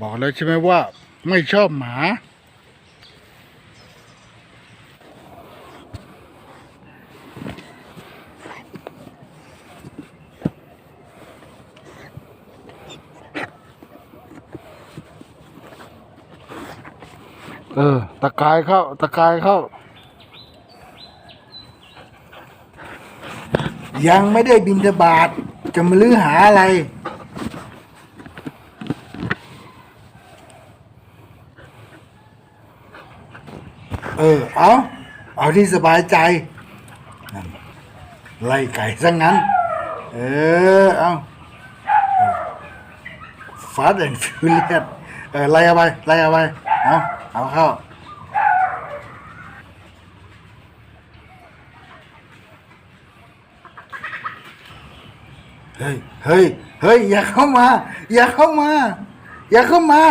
บอกแล้วใช่ไหมว่า ไม่ชอบหมา เออ ตะกายเข้า ตะกายเข้า ยังไม่ได้บินทบาทจะมาลื้อหาอะไร เออ เอาเอาที่สบายใจไล่ไก่ซะงั้น เออ เอาฟาดแอนฟิวเลียนเออไล่เอาไปไล่เอาไป เอาเอาเข้าเฮ้ย เฮ้ย เฮ้ย อย่าเข้ามา อย่าเข้ามา อย่าเข้ามา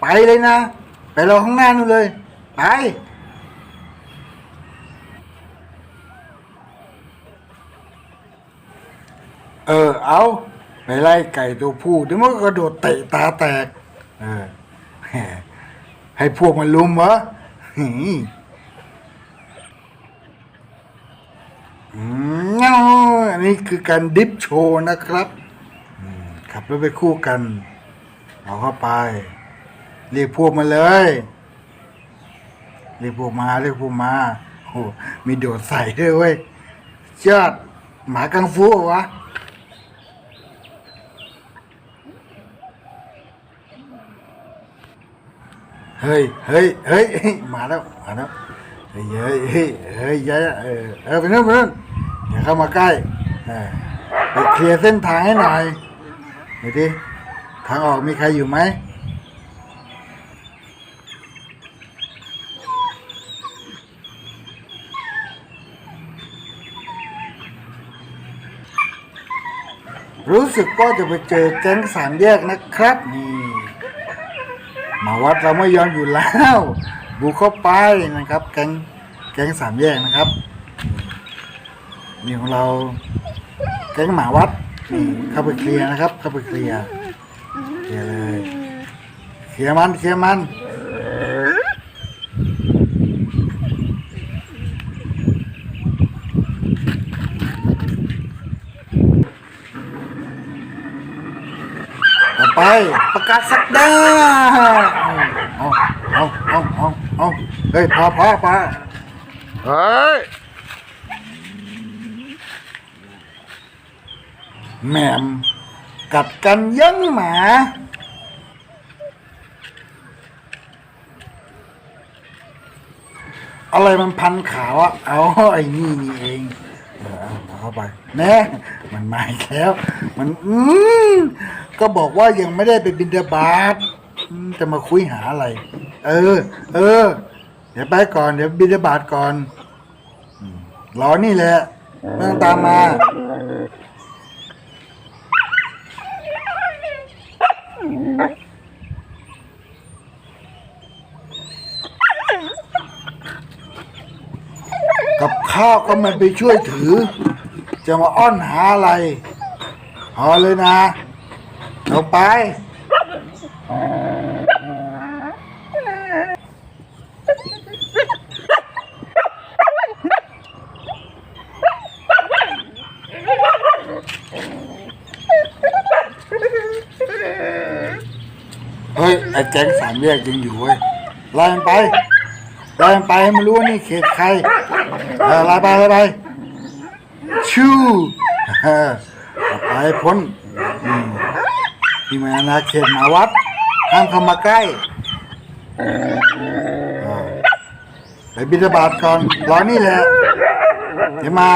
ไปเลยนะ ไปรอข้างหน้านู่นเลย ไป เออ เอาไปไล่ไก่ตัวผู้เดี๋ยวมันก็กระโดดเตะตาแตก เออแหมให้พวกมันลุมเหรอหืมอืมเงาอันนี้คือการดิฟโชว์นะครับอืมขับรถไปคู่กัน เอาเข้าไป เรียกพวกมาเลย เรียกพวกมา เรียกพวกมาโอ้มีโดดใส่ด้วยเว้ยยอดหมากังฟูเหรอวะ เฮ้ยเฮ้ยเฮ้ยมาแล้วมาแล้วเฮ้ยเฮ้ยเฮ้ยเฮ้ยอย่าเออเออไปนู่นไปนู่นอย่าเข้ามาใกล้เออไปเคลียร์เส้นทางให้หน่อยเดี๋ยวดิทางออกมีใครอยู่ไหมรู้สึกว่าจะไปเจอแก๊งสามแยกนะครับนี่ มาวัดเราไม่ยอมอยู่แล้ว บุกเข้าไปนะครับ แก๊งแก๊งสามแยกนะครับนี่ของเราแก๊งหมาวัดนี่เข้าไปเคลียร์นะครับ เข้าไปเคลียร์เคลียร์เลยเคลียร์มันเคลียร์มัน ต่อ ไป ประกาศสักดาเอาเอาเอาเอาเอาเฮ้ยพอพอพอเฮ้ยแหม่มกัดกันยังหมาอะไรมันพันขาวอะเอาไอ้นี่นี่เอง เออเอาเข้าไปแน่มันมาอีกแล้ว มันอืมก็บอกว่ายังไม่ได้ไปบินเดาบาตจะมาคุยหาอะไร เออ เออ เดี๋ยวไปก่อน เดี๋ยวบินเดาบาตก่อนรอนี่แหละไม่องตามมากับข้าวก็มันไปช่วยถือ จะมาอ้อนหาอะไรพอเลยนะเอาไป เฮ้ย ไอ้แก๊งสามแยกยังอยู่เว้ยไล่มันไปไล่มันไปให้มันรู้ว่านี่เขตใครเออไล่ไปไล่ไป ชูไปพ้นที่มานาเขตมาวัดห้ามเข้ามาใกล้ไปบิดาบาตก่อนรอนี่แหละเดี๋ยวมา